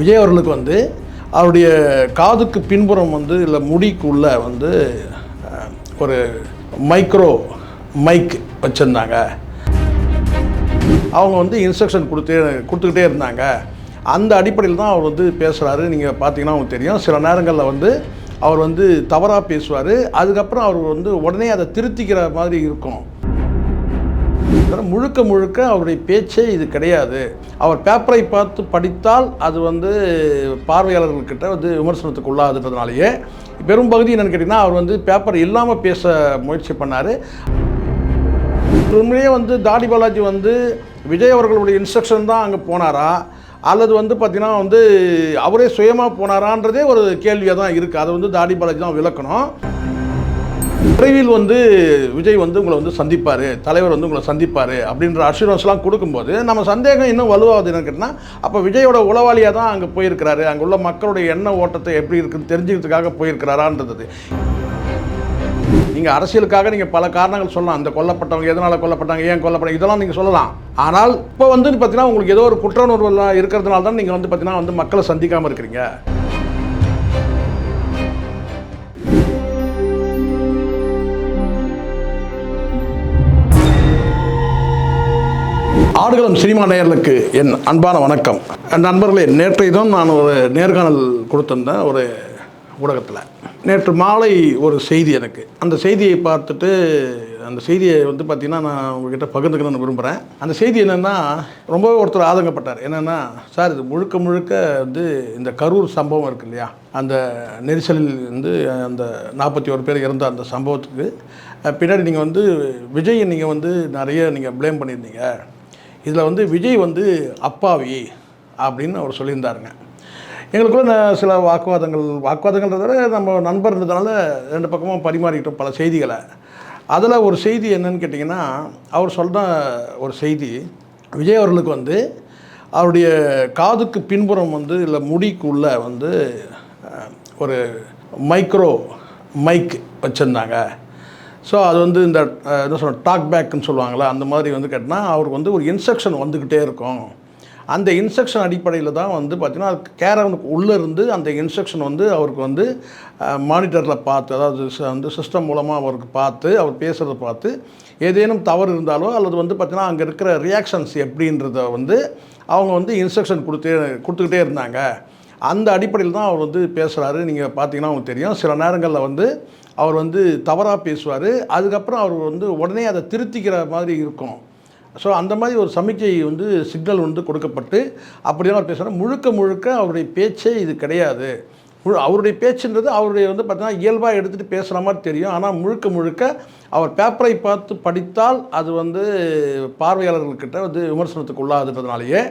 விஜய் அவர்களுக்கு வந்து அவருடைய காதுக்கு பின்புறம் வந்து இல்லை முடிக்குள்ளே வந்து ஒரு மைக்ரோ மைக் வச்சுருந்தாங்க. அவங்க வந்து இன்ஸ்ட்ரக்ஷன் கொடுத்து கொடுத்துக்கிட்டே இருந்தாங்க. அந்த அடிப்படையில் தான் அவர் வந்து பேசுகிறாரு நீங்கள் பார்த்தீங்கன்னா உங்களுக்கு தெரியும். சில நேரங்களில் வந்து அவர் வந்து தவறாக பேசுவார். அதுக்கப்புறம் அவர் வந்து உடனே அதை திருத்திக்கிற மாதிரி இருக்கும். அதனால முழுக்க முழுக்க அவருடைய பேச்சே இது கிடையாது. அவர் பேப்பரை பார்த்து படித்தால் அது வந்து பார்வையாளர்கள்கிட்ட வந்து விமர்சனத்துக்கு உள்ளாதுன்றதுனாலேயே பெரும்பகுதி என்னென்னு கேட்டிங்கன்னா அவர் வந்து பேப்பர் இல்லாமல் பேச முயற்சி பண்ணார். உண்மையிலேயே வந்து தாடி பாலாஜி வந்து விஜய் அவர்களுடைய இன்ஸ்ட்ரக்ஷன் தான் அங்கே போனாரா? அல்லது வந்து பார்த்தீங்கன்னா வந்து அவரே சுயமாக போனாரான்றதே ஒரு கேள்வியாக தான் இருக்குது அதை வந்து தாடி பாலாஜி தான் விளக்கணும். விரைவில் வந்து விஜய் வந்து உங்களை வந்து சந்திப்பார் தலைவர் வந்து உங்களை சந்திப்பார் அப்படின்ற அஷூரன்ஸ்லாம் கொடுக்கும்போது நம்ம சந்தேகம் இன்னும் வலுவாகுது என்னன்னு கேட்டால் அப்போ விஜயோட உளவாளியாக தான் அங்கே போயிருக்கிறாரு. அங்கே உள்ள மக்களுடைய எண்ண ஓட்டத்தை எப்படி இருக்குன்னு தெரிஞ்சுக்கிறதுக்காக போயிருக்கிறாரான்றது நீங்கள் அரசியலுக்காக நீங்கள் பல காரணங்கள் சொல்லலாம். அந்த கொல்லப்பட்டவங்க எதனால் கொல்லப்பட்டாங்க ஏன் கொல்லப்பட்டாங்க இதெல்லாம் நீங்கள் சொல்லலாம். ஆனால் இப்போ வந்து பார்த்தீங்கன்னா உங்களுக்கு ஏதோ ஒரு குற்ற உணர்வுலாம் இருக்கிறதுனால தான் நீங்கள் வந்து பார்த்தீங்கன்னா வந்து மக்களை சந்திக்காமல் இருக்கிறீங்க. ஆடுகளம் சினிமா நேயர்களுக்கு என் அன்பான வணக்கம். நண்பர்களே நேற்றைய தான் நான் ஒரு நேர்காணல் கொடுத்துருந்தேன் ஒரு ஊடகத்தில். நேற்று மாலை ஒரு செய்தி எனக்கு. அந்த செய்தியை பார்த்துட்டு அந்த செய்தியை வந்து பார்த்திங்கன்னா நான் உங்ககிட்ட பகிர்ந்துக்கணும்னு விரும்புகிறேன் அந்த செய்தி என்னென்னா ரொம்ப ஒருத்தர் ஆதங்கப்பட்டார். என்னென்னா சார் இது முழுக்க முழுக்க வந்து இந்த கரூர் சம்பவம் இருக்கு இல்லையா? அந்த நெரிசலில் வந்து அந்த நாற்பத்தி ஒரு பேர் இறந்த அந்த சம்பவத்துக்கு பின்னாடி நீங்கள் வந்து விஜயை நீங்கள் வந்து நிறைய நீங்கள் ப்ளேம் பண்ணியிருந்தீங்க. இதில் வந்து விஜய் வந்து அப்பாவி அப்படின்னு அவர் சொல்லியிருந்தாருங்க. எங்களுக்குள்ள சில வாக்குவாதங்கள் வாக்குவாதங்கள்ன்றத விட நம்ம நண்பர்ன்றதுனால ரெண்டு பக்கமும் பரிமாறிக்கிட்டோம் பல செய்திகளை. அதில் ஒரு செய்தி என்னன்னு கேட்டிங்கன்னா அவர் சொல்கிற ஒரு செய்தி விஜய் அவர்களுக்கு வந்து அவருடைய காதுக்கு பின்புறம் வந்து இல்லை முடிக்குள்ள வந்து ஒரு மைக்ரோ மைக் வச்சுருந்தாங்க. ஸோ அது வந்து இந்த என்ன சொல்ல டாக் பேக்குன்னு சொல்லுவாங்களா அந்த மாதிரி வந்து கேட்டால் அவருக்கு வந்து ஒரு இன்ஸ்ட்ரக்ஷன் வந்துக்கிட்டே இருக்கும். அந்த இன்ஸ்ட்ரக்ஷன் அடிப்படையில் தான் வந்து பார்த்திங்கன்னா கேரவனுக்கு உள்ளே இருந்து அந்த இன்ஸ்ட்ரக்ஷன் வந்து அவருக்கு வந்து மானிட்டரில் பார்த்து அதாவது வந்து சிஸ்டம் மூலமாக அவருக்கு பார்த்து அவர் பேசுகிறத பார்த்து ஏதேனும் தவறு இருந்தாலோ அல்லது வந்து பார்த்திங்கன்னா அங்கே இருக்கிற ரியாக்ஷன்ஸ் எப்படின்றத வந்து அவங்க வந்து இன்ஸ்ட்ரக்ஷன் கொடுத்தே கொடுத்துக்கிட்டே இருந்தாங்க. அந்த அடிப்படையில் தான் அவர் வந்து பேசுகிறாரு நீங்கள் பார்த்தீங்கன்னா உங்களுக்கு தெரியும். சில நேரங்களில் வந்து அவர் வந்து தவறாக பேசுவார். அதுக்கப்புறம் அவர் வந்து உடனே அதை திருத்திக்கிற மாதிரி இருக்கும். ஸோ அந்த மாதிரி ஒரு சமிக்கை வந்து சிக்னல் வந்து கொடுக்கப்பட்டு அப்படியெல்லாம் பேசுகிறார் முழுக்க முழுக்க அவருடைய பேச்சே இது கிடையாது. முழு- அவருடைய பேச்சுன்றது அவருடைய வந்து பார்த்தீங்கன்னா இயல்பாக எடுத்துகிட்டு பேசுகிற மாதிரி தெரியும். ஆனால் முழுக்க முழுக்க அவர் பேப்பரை பார்த்து படித்தால் அது வந்து பார்வையாளர்கள்கிட்ட வந்து விமர்சனத்துக்கு உள்ளாதுன்றதுனாலேயே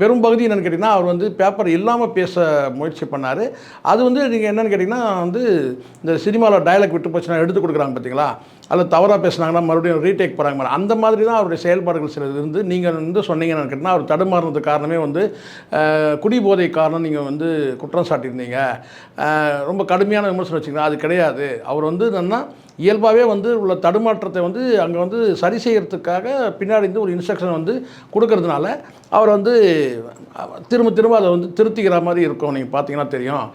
பெரும்பகுதி என்னென்னு கேட்டிங்கன்னா அவர் வந்து பேப்பர் இல்லாமல் பேச முயற்சி பண்ணார். அது வந்து நீங்கள் என்னென்னு கேட்டிங்கன்னா வந்து இந்த சினிமாவில் டயலாக் விட்டு போச்சுன்னா எடுத்து கொடுக்குறாங்க பார்த்தீங்களா அதில் தவறாக பேசுனாங்கன்னா மறுபடியும் ரீடேக் போகிறாங்க அந்த மாதிரி தான் அவருடைய செயல்பாடுகள் சிலது இருந்து நீங்கள் வந்து சொன்னீங்கன்னு கேட்டிங்கன்னா அவர் தடுமாறுனதுக்கு காரணமே வந்து குடிபோதை காரணம் நீங்கள் வந்து குற்றம் சாட்டியிருந்தீங்க. ரொம்ப கடுமையான விமர்சனம் வச்சிங்கன்னா அது கிடையாது. அவர் வந்து என்னென்னா இயல்பாகவே வந்து உள்ள தடுமாற்றத்தை வந்து அங்கே வந்து சரி செய்கிறதுக்காக பின்னாடி இருந்து ஒரு இன்ஸ்ட்ரக்ஷன் வந்து கொடுக்கறதுனால அவர் வந்து திரும்ப திரும்ப அதை வந்து திருத்திக்கிற மாதிரி இருக்கும் நீங்கள் பார்த்தீங்கன்னா தெரியும்.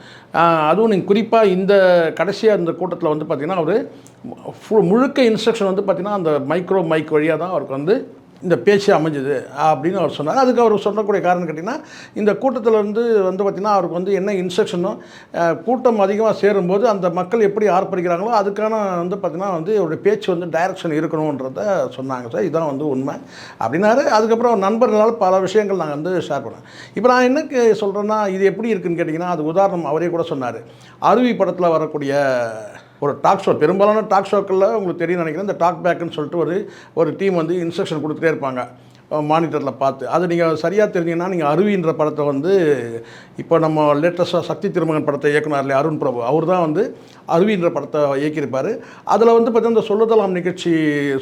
அதுவும் நீங்கள் குறிப்பாக இந்த கடைசியாக இந்த கூட்டத்தில் வந்து பார்த்திங்கன்னா அவர் முழுக்க இன்ஸ்ட்ரக்ஷன் வந்து பார்த்தீங்கன்னா அந்த மைக்ரோ மைக் வழியாக தான் அவருக்கு வந்து இந்த பேச்சு அமைஞ்சுது அப்படின்னு அவர் சொன்னார். அதுக்கு அவர் சொல்லக்கூடிய காரணம் கேட்டிங்கன்னா இந்த கூட்டத்தில் இருந்து வந்து பார்த்திங்கன்னா அவருக்கு வந்து என்ன இன்ஸ்ட்ரக்ஷனோ கூட்டம் அதிகமாக சேரும்போது அந்த மக்கள் எப்படி ஆர்ப்பரிக்கிறாங்களோ அதுக்கான வந்து பார்த்திங்கன்னா வந்து அவருடைய பேச்சு வந்து டைரக்ஷன் இருக்கணுன்றத சொன்னாங்க. சார் இதுதான் வந்து உண்மை அப்படின்னாரு. அதுக்கப்புறம் நண்பர்களால் பல விஷயங்கள் நாங்கள் வந்து ஷேர் பண்ணோம். இப்போ நான் என்ன சொல்கிறேன்னா இது எப்படி இருக்குன்னு கேட்டிங்கன்னா அது உதாரணம் அவரே கூட சொன்னார். அருவி படத்தில் வரக்கூடிய ஒரு டாக் ஷோ பெரும்பாலான டாக் ஷோக்களில் உங்களுக்கு தெரியும் நினைக்கிறேன். இந்த டாக் பேக்குன்னு சொல்லிட்டு ஒரு ஒரு டீம் வந்து இன்ஸ்ட்ரக்ஷன் கொடுத்துட்டே இருப்பாங்க. மானிட்டரில் பார்த்து. அது நீங்கள் சரியாக தெரிஞ்சீங்கன்னா நீங்கள் அருவின்ற படத்தை வந்து இப்போ நம்ம லேட்டஸ்ட்டாக சக்தி திருமகன் படத்தை இயக்குனார் இல்லையா அருண் பிரபு. அவர் தான் வந்து அருவின்ற படத்தை இயக்கியிருப்பார். அதில் வந்து பார்த்தீங்கன்னா இந்த சொல்லுதலாம் நிகழ்ச்சி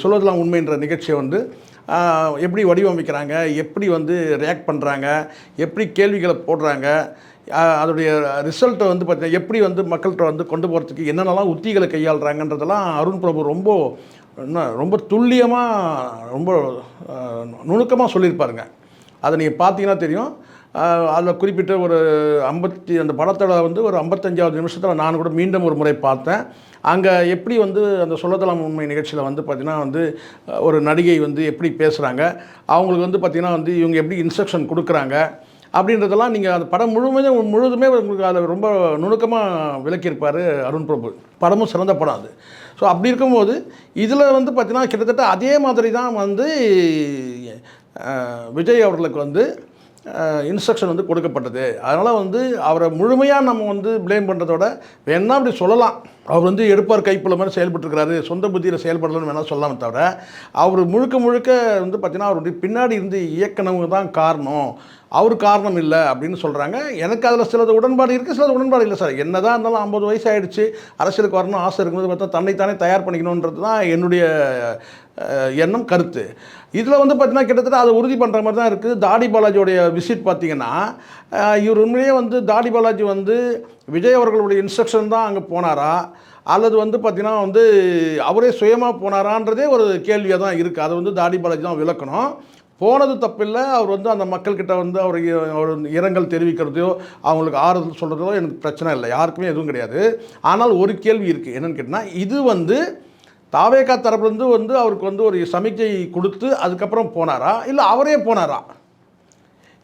சொல்லுதலாம் உண்மைன்ற நிகழ்ச்சியை வந்து எப்படி வடிவமைக்கிறாங்க எப்படி வந்து ரியாக்ட் பண்ணுறாங்க எப்படி கேள்விகளை போடுறாங்க அதோடைய ரிசல்ட்டை வந்து பார்த்தீங்கன்னா எப்படி வந்து மக்கள்கிட்ட வந்து கொண்டு போகிறதுக்கு என்னென்னலாம் உத்திகளை கையாளுறாங்கன்றதெல்லாம் அருண் பிரபு ரொம்ப என்ன ரொம்ப துல்லியமாக ரொம்ப நுணுக்கமாக சொல்லியிருப்பாருங்க. அதை நீங்கள் பார்த்தீங்கன்னா தெரியும். அதில் குறிப்பிட்ட ஒரு ஐம்பத்தி அந்த படத்தோட வந்து ஒரு ஐம்பத்தஞ்சாவது நிமிஷத்தில் நான் கூட மீண்டும் ஒரு முறை பார்த்தேன். அங்கே எப்படி வந்து அந்த சொல்லத்தலாம் உண்மை நிகழ்ச்சியில் வந்து பார்த்திங்கன்னா வந்து ஒரு நடிகை வந்து எப்படி பேசுகிறாங்க அவங்களுக்கு வந்து பார்த்திங்கன்னா வந்து இவங்க எப்படி இன்ஸ்ட்ரக்ஷன் கொடுக்குறாங்க. அப்படின்றதெல்லாம் நீங்கள் அந்த படம் முழுவதும் முழுதுமே உங்களுக்கு அதில் ரொம்ப நுணுக்கமாக விளக்கியிருப்பார் அருண் பிரபு. படமும் சிறந்த படம் அது. ஸோ அப்படி இருக்கும்போது இதில் வந்து பார்த்தீங்கன்னா கிட்டத்தட்ட அதே மாதிரி தான் வந்து விஜய் அவர்களுக்கு வந்து இன்ஸ்ட்ரக்ஷன் வந்து கொடுக்கப்பட்டது. அதனால் வந்து அவரை முழுமையாக நம்ம வந்து ப்ளேம் பண்ணுறதோட வேணால் அப்படி சொல்லலாம். அவர் வந்து எடுப்பார் கைப்புள்ள மாதிரி செயல்பட்டுருக்கிறாரு. சொந்த புத்தியில் செயல்படலன்னு வேணால் சொல்லலாமே தவிர அவர் முழுக்க முழுக்க வந்து பார்த்திங்கன்னா அவருடைய பின்னாடி இருந்து இயக்குனவங்க தான் காரணம். அவர் காரணம் இல்லை அப்படின்னு சொல்கிறாங்க எனக்கு அதில் சிலது உடன்பாடு இருக்குது சிலது உடன்பாடு இல்லை சார் என்ன தான் இருந்தாலும் ஐம்பது வயசு ஆகிடுச்சு அரசியலுக்கு வரணும் ஆசை இருக்கும்போது பார்த்தா தன்னைத்தானே தயார் பண்ணிக்கணுன்றது தான் என்னுடைய எண்ணம் கருத்து. இதில் வந்து பார்த்திங்கன்னா கிட்டத்தட்ட அதை உறுதி பண்ணுற மாதிரி தான் இருக்குது. தாடி பாலாஜியோடைய விசிட் பார்த்தீங்கன்னா இவர் உண்மையிலேயே வந்து தாடி பாலாஜி வந்து விஜய் அவர்களுடைய இன்ஸ்ட்ரக்ஷன் தான் அங்கே போனாரா? அல்லது வந்து பார்த்திங்கன்னா வந்து அவரே சுயமாக போனாரான்றதே ஒரு கேள்வியாக தான் இருக்குது அதை வந்து தாடி பாலாஜி தான் விளக்கணும். போனது தப்பில்லை. அவர் வந்து அந்த மக்கள்கிட்ட வந்து அவர் அவர் இரங்கல் தெரிவிக்கிறதையோ அவங்களுக்கு ஆறுதல் சொல்கிறதோ எனக்கு பிரச்சனை இல்லை. யாருக்குமே எதுவும் கிடையாது. ஆனால் ஒரு கேள்வி இருக்குது என்னென்னு கேட்டால் இது வந்து தாவேகா தரப்புலேருந்து வந்து அவருக்கு வந்து ஒரு சமிக்கை கொடுத்து அதுக்கப்புறம் போனாரா? இல்லை அவரே போனாரா?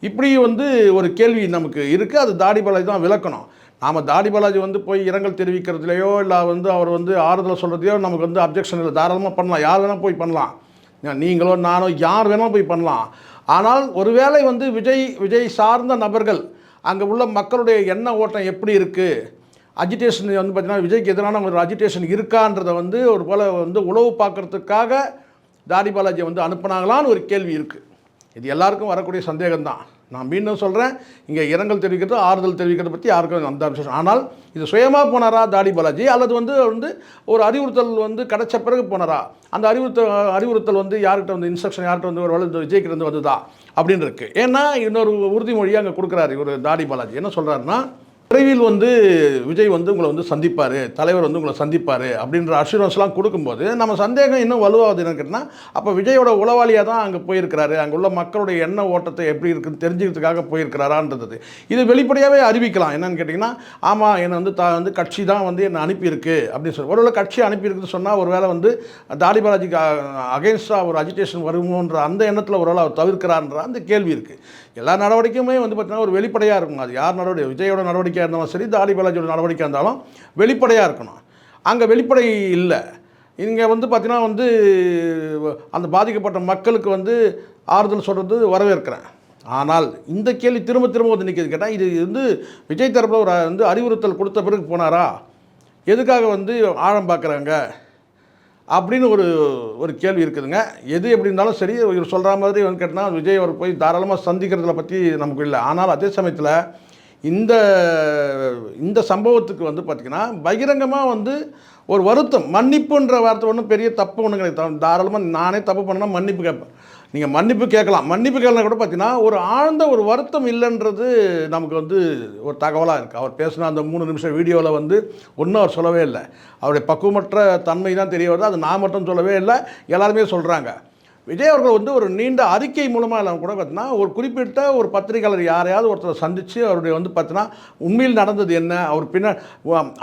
இப்படி வந்து ஒரு கேள்வி நமக்கு இருக்குது அது தாடி பாலாஜி தான் விளக்கணும். நாம் தாடி பாலாஜி வந்து போய் இரங்கல் தெரிவிக்கிறதுலையோ இல்லை வந்து அவர் வந்து ஆறுதல் சொல்கிறதையோ நமக்கு வந்து அப்ஜெக்ஷன் இல்லை. தாராளமாக பண்ணலாம். யார் வேணால் போய் பண்ணலாம். நீங்களோ நானோ யார் வேணால் போய் பண்ணலாம். ஆனால் ஒருவேளை வந்து விஜய் விஜய் சார்ந்த நபர்கள் அங்கே உள்ள மக்களுடைய எண்ண ஓட்டம் எப்படி இருக்குது அஜிடேஷன் வந்து பார்த்திங்கன்னா விஜய்க்கு எதிரான ஒரு அஜிடேஷன் இருக்கான்றதை வந்து ஒரு போல் வந்து உளவு பார்க்கறதுக்காக தாடி பாலாஜியை வந்து அனுப்புனாங்களான்னு ஒரு கேள்வி இருக்குது இது எல்லாருக்கும் வரக்கூடிய சந்தேகம்தான். நான் மீண்டும் சொல்கிறேன் இங்கே இரங்கல் தெரிவிக்கிறது ஆறுதல் தெரிவிக்கிறத பற்றி யாருக்கும் அந்த அம்சம் ஆனால் இது சுயமாக போனாரா தாடி பாலாஜி அல்லது வந்து வந்து ஒரு அறிவுறுத்தல் வந்து கிடைச்ச பிறகு போனாரா? அந்த அறிவுறுத்தல் அறிவுறுத்தல் வந்து யார்கிட்ட வந்து இன்ஸ்ட்ரக்ஷன் யார்கிட்ட வந்து ஒரு விஜய்க்கு இருந்து வந்ததா? அப்படின்னு இருக்குது ஏன்னா இன்னொரு உறுதிமொழியை அங்கே கொடுக்குறாரு ஒரு தாடி பாலாஜி. என்ன சொல்கிறாருன்னா விரைவில் வந்து விஜய் வந்து உங்களை வந்து சந்திப்பார் தலைவர் வந்து உங்களை சந்திப்பார் அப்படின்ற அஷூரன்ஸ்லாம் கொடுக்கும்போது நம்ம சந்தேகம் இன்னும் வலுவாகுது என்னன்னு கேட்டால் அப்போ விஜயோட உளவாளியாக தான் அங்கே போயிருக்கிறாரு அங்கே உள்ள மக்களுடைய எண்ண ஓட்டத்தை எப்படி இருக்குன்னு தெரிஞ்சுக்கிறதுக்காக போயிருக்கிறாரான்றது இது வெளிப்படையாகவே அறிவிக்கலாம். என்னன்னு கேட்டிங்கன்னா ஆமாம் என்னை வந்து த வந்து கட்சி தான் வந்து என்னை அனுப்பியிருக்கு அப்படின்னு சொல்லி. ஒருவேளை கட்சி அனுப்பியிருக்குன்னு சொன்னால் ஒருவேளை வந்து தாடி பாலாஜிக்கு அகேன்ஸ்டாக ஒரு அஜிடேஷன் வருமோன்ற அந்த எண்ணத்தில் ஒருவேளை அவர் தவிர்க்கிறான்ற அந்த கேள்வி இருக்குது எல்லா நடவடிக்கையுமே வந்து பார்த்திங்கன்னா ஒரு வெளிப்படையாக இருக்கும் அது யார் நடவடிக்கை? விஜயோட நடவடிக்கையாக இருந்தாலும் சரி தாடி பாலாஜியோட நடவடிக்கையாக இருந்தாலும் வெளிப்படையாக இருக்கணும். அங்கே வெளிப்படை இல்லை. இங்கே வந்து பார்த்தீங்கன்னா வந்து அந்த பாதிக்கப்பட்ட மக்களுக்கு வந்து ஆறுதல் சொல்கிறது வரவேற்கிறேன். ஆனால் இந்த கேள்வி திரும்ப திரும்ப வந்து நிற்கிது கேட்டால் இது வந்து விஜய் தரப்பில் ஒரு வந்து அறிவுறுத்தல் கொடுத்த பிறகு போனாரா? எதுக்காக வந்து ஆழம் பார்க்குறாங்க? அப்படின்னு ஒரு ஒரு கேள்வி இருக்குதுங்க. எது எப்படி இருந்தாலும் சரி இவர் சொல்கிற மாதிரி வந்து கேட்டால் விஜய் அவர் போய் தாராளமாக சந்திக்கிறதுல பற்றி நமக்கு இல்லை. ஆனால் அதே சமயத்தில் இந்த இந்த சம்பவத்துக்கு வந்து பார்த்திங்கன்னா பகிரங்கமாக வந்து ஒரு வருத்தம் மன்னிப்புன்ற வார்த்தை ஒன்றும் பெரிய தப்பு ஒன்றும் கிடையாது தாராளமாக நானே தப்பு பண்ணால் மன்னிப்பு கேட்பேன். நீங்கள் மன்னிப்பு கேட்கலாம். மன்னிப்பு கேட்கலாம் கூட பார்த்தீங்கன்னா ஒரு ஆழ்ந்த ஒரு வருத்தம் இல்லைன்றது நமக்கு வந்து ஒரு தகவலாக இருக்குது அவர் பேசின அந்த மூணு நிமிஷம் வீடியோவில் வந்து ஒன்றும் அவர் சொல்லவே இல்லை. அவருடைய பக்குவமற்ற தன்மை தான் தெரிய வருது. அது நான் மட்டும் சொல்லவே இல்லை. எல்லாருமே சொல்கிறாங்க விஜய் அவர்கள் வந்து ஒரு நீண்ட அறிக்கை மூலமாக எல்லாம் கூட பார்த்தீங்கன்னா ஒரு குறிப்பிட்ட ஒரு பத்திரிகையாளர் யாரையாவது ஒருத்தர் சந்தித்து அவருடைய வந்து பார்த்தீங்கன்னா உண்மையில் நடந்தது என்ன? அவர் பின்ன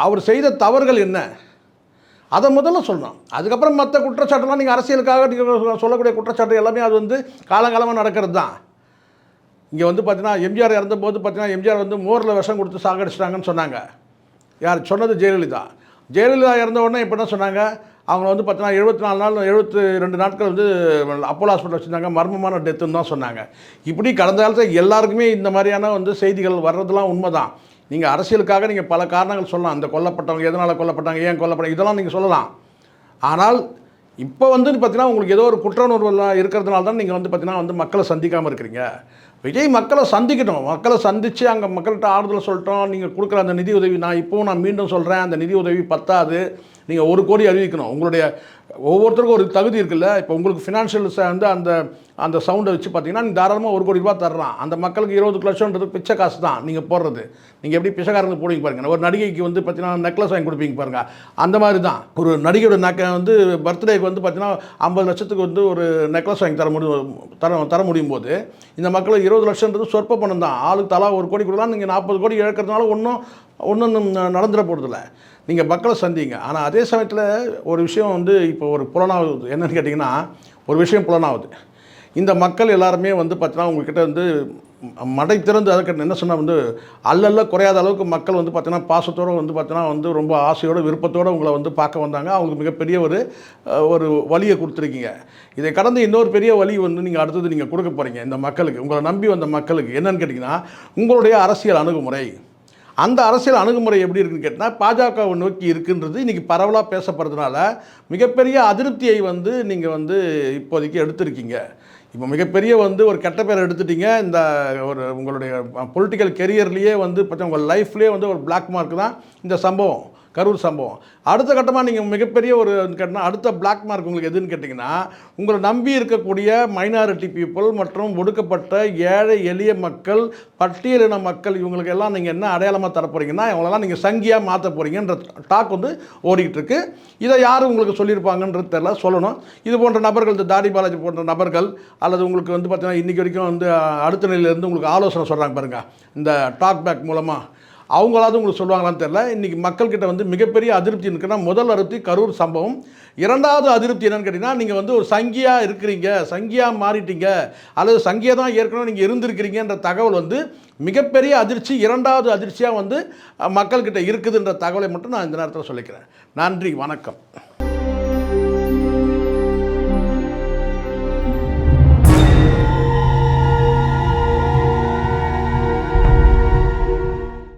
அவர் செய்த தவறுகள் என்ன? அதை முதல்ல சொல்லணும். அதுக்கப்புறம் மற்ற குற்றச்சாட்டுலாம் நீங்கள் அரசியலுக்காக நீங்கள் சொல்லக்கூடிய குற்றச்சாட்டு எல்லாமே அது வந்து காலங்காலமாக நடக்கிறது தான். இங்கே வந்து பார்த்தீங்கன்னா எம்ஜிஆர் இறந்தபோது பார்த்தீங்கன்னா எம்ஜிஆர் வந்து மோரில் விஷம் கொடுத்து சாகடிச்சிட்டாங்கன்னு சொன்னாங்க. யார்? சொன்னது ஜெயலலிதா. ஜெயலலிதா இறந்த உடனே இப்போ என்ன சொன்னாங்க? அவங்க வந்து பார்த்தீங்கன்னா எழுபத்தி நாலு நாள் எழுபத்தி ரெண்டு நாட்கள் வந்து அப்போலோ ஹாஸ்பிட்டல் வச்சுருந்தாங்க. மர்மமான டெத்துன்னு தான் சொன்னாங்க. இப்படி கடந்த காலத்தில் எல்லாருக்குமே இந்த மாதிரியான வந்து செய்திகள் வர்றதுலாம் உண்மை தான் நீங்கள் அரசியலுக்காக நீங்கள் பல காரணங்கள் சொல்லலாம். அந்த கொல்லப்பட்டவங்க எதனால் கொல்லப்பட்டாங்க ஏன் கொல்லப்பட்டாங்க இதெல்லாம் நீங்கள் சொல்லலாம். ஆனால் இப்போ வந்து பார்த்தீங்கன்னா உங்களுக்கு ஏதோ ஒரு குற்ற இருக்கிறதுனால தான் நீங்கள் வந்து பார்த்தீங்கன்னா வந்து மக்களை சந்திக்காமல் இருக்கிறீங்க. விஜய் மக்களை சந்திக்கட்டும். மக்களை சந்தித்து அங்கே மக்கள்கிட்ட ஆறுதல் சொல்லிட்டோம். நீங்கள் கொடுக்குற அந்த நிதி உதவி நான் இப்போவும் நான் மீண்டும் சொல்கிறேன் அந்த நிதி உதவி பத்தாது. நீங்கள் ஒரு கோடி அறிவிக்கணும். உங்களுடைய ஒவ்வொருத்தருக்கும் ஒரு தகுதி இருக்குல்ல? இப்போ உங்களுக்கு ஃபினான்ஷியல் வந்து அந்த அந்த சவுண்டை வச்சு பார்த்தீங்கன்னா நீ தாராளமாக ஒரு கோடி ரூபாய் தர்றான். அந்த மக்களுக்கு இருபது லட்சம்ன்றது பிச்சை காசு தான் நீங்கள் போடுறது. நீங்கள் எப்படி பிச்சைக்காரங்க போடுவீங்க பாருங்க. ஒரு நடிகைக்கு வந்து பார்த்தீங்கன்னா நெக்லஸ் வாங்கி கொடுப்பீங்க பாருங்கள் அந்த மாதிரி தான். ஒரு நடிகையோட நக்க வந்து பர்த்டேக்கு வந்து பார்த்தீங்கன்னா ஐம்பது லட்சத்துக்கு வந்து ஒரு நெக்லஸ் வாங்கி தர முடியும் தர தர முடியும் போது இந்த மக்களுக்கு இருபது லட்சம்ன்றது சொற்ப பணம் தான். ஆளுக்கு தலா ஒரு கோடி கொடுக்கலாம். நீங்கள் நாற்பது கோடி இழக்கிறதுனால ஒன்றும் ஒன்றும் நடந்துட போகிறதில்ல நீங்கள் மக்களை சந்திங்க. ஆனால் அதே சமயத்தில் ஒரு விஷயம் வந்து இப்போ ஒரு புலனாகுது என்னென்னு கேட்டிங்கன்னா ஒரு விஷயம் புலனாகுது இந்த மக்கள் எல்லாருமே வந்து பார்த்தீங்கன்னா உங்ககிட்ட வந்து மடை திறந்து அதுக்கு என்ன சொன்னால் வந்து அல்லல்ல குறையாத அளவுக்கு மக்கள் வந்து பார்த்தீங்கன்னா பாசத்தோடு வந்து பார்த்தீங்கன்னா வந்து ரொம்ப ஆசையோடு விருப்பத்தோடு உங்களை வந்து பார்க்க வந்தாங்க. அவங்களுக்கு மிகப்பெரிய ஒரு ஒரு வழியை கொடுத்துருக்கீங்க. இதை கடந்து இன்னொரு பெரிய வழி வந்து நீங்கள் அடுத்தது நீங்கள் கொடுக்க போகிறீங்க இந்த மக்களுக்கு உங்களை நம்பி வந்த மக்களுக்கு என்னன்னு கேட்டிங்கன்னா உங்களுடைய அரசியல் அணுகுமுறை. அந்த அரசியல் அணுகுமுறை எப்படி இருக்குன்னு கேட்டால் பாஜகவை நோக்கி இருக்குன்றது இன்றைக்கி பரவலாக பேசப்படுறதுனால மிகப்பெரிய அதிருப்தியை வந்து நீங்கள் வந்து இப்போதைக்கு எடுத்திருக்கீங்க. இப்போ மிகப்பெரிய வந்து ஒரு கெட்ட பேர் எடுத்துட்டீங்க. இந்த ஒரு உங்களுடைய பொலிட்டிக்கல் கெரியர்லேயே வந்து பார்த்தா உங்கள் லைஃப்லேயே வந்து ஒரு பிளாக் மார்க் தான் இந்த சம்பவம். கரூர் சம்பவம். அடுத்த கட்டமாக நீங்கள் மிகப்பெரிய ஒரு கேட்டால் அடுத்த பிளாக் மார்க் உங்களுக்கு எதுன்னு கேட்டிங்கன்னா உங்களை நம்பி இருக்கக்கூடிய மைனாரிட்டி பீப்புள் மற்றும் ஒடுக்கப்பட்ட ஏழை எளிய மக்கள் பட்டியலின மக்கள் இவங்களுக்கு எல்லாம் நீங்கள் என்ன அடையாளமாக தர இவங்களெல்லாம் நீங்கள் சங்கியாக மாற்ற போகிறீங்கன்ற டாக் வந்து ஓடிக்கிட்டு இருக்கு. இதை யார் உங்களுக்கு சொல்லியிருப்பாங்கன்றது தெரியல சொல்லணும். இது போன்ற நபர்கள் இந்த தாடி பாலாஜி போன்ற நபர்கள் அல்லது உங்களுக்கு வந்து பார்த்தீங்கன்னா இன்றைக்கி வரைக்கும் வந்து அடுத்த நிலையிலேருந்து உங்களுக்கு ஆலோசனை சொல்கிறாங்க பாருங்கள் இந்த டாக் பேக் மூலமாக அவங்களாவது உங்களுக்கு சொல்லுவாங்களான்னு தெரியல. இன்றைக்கி மக்கள்கிட்ட வந்து மிகப்பெரிய அதிருப்தி இருக்குன்னா முதல் அதிருப்தி கரூர் சம்பவம். இரண்டாவது அதிருப்தி என்னென்னு கேட்டிங்கன்னா நீங்கள் வந்து ஒரு சங்கியாக இருக்கிறீங்க சங்கியாக மாறிட்டீங்க அல்லது சங்கியாக தான் ஏற்கனவே நீங்கள் இருந்திருக்கிறீங்கன்ற தகவல் வந்து மிகப்பெரிய அதிர்ச்சி இரண்டாவது அதிர்ச்சியாக வந்து மக்கள்கிட்ட இருக்குதுன்ற தகவலை மட்டும் நான் இந்த நேரத்தில் சொல்லிக்கிறேன். நன்றி வணக்கம்.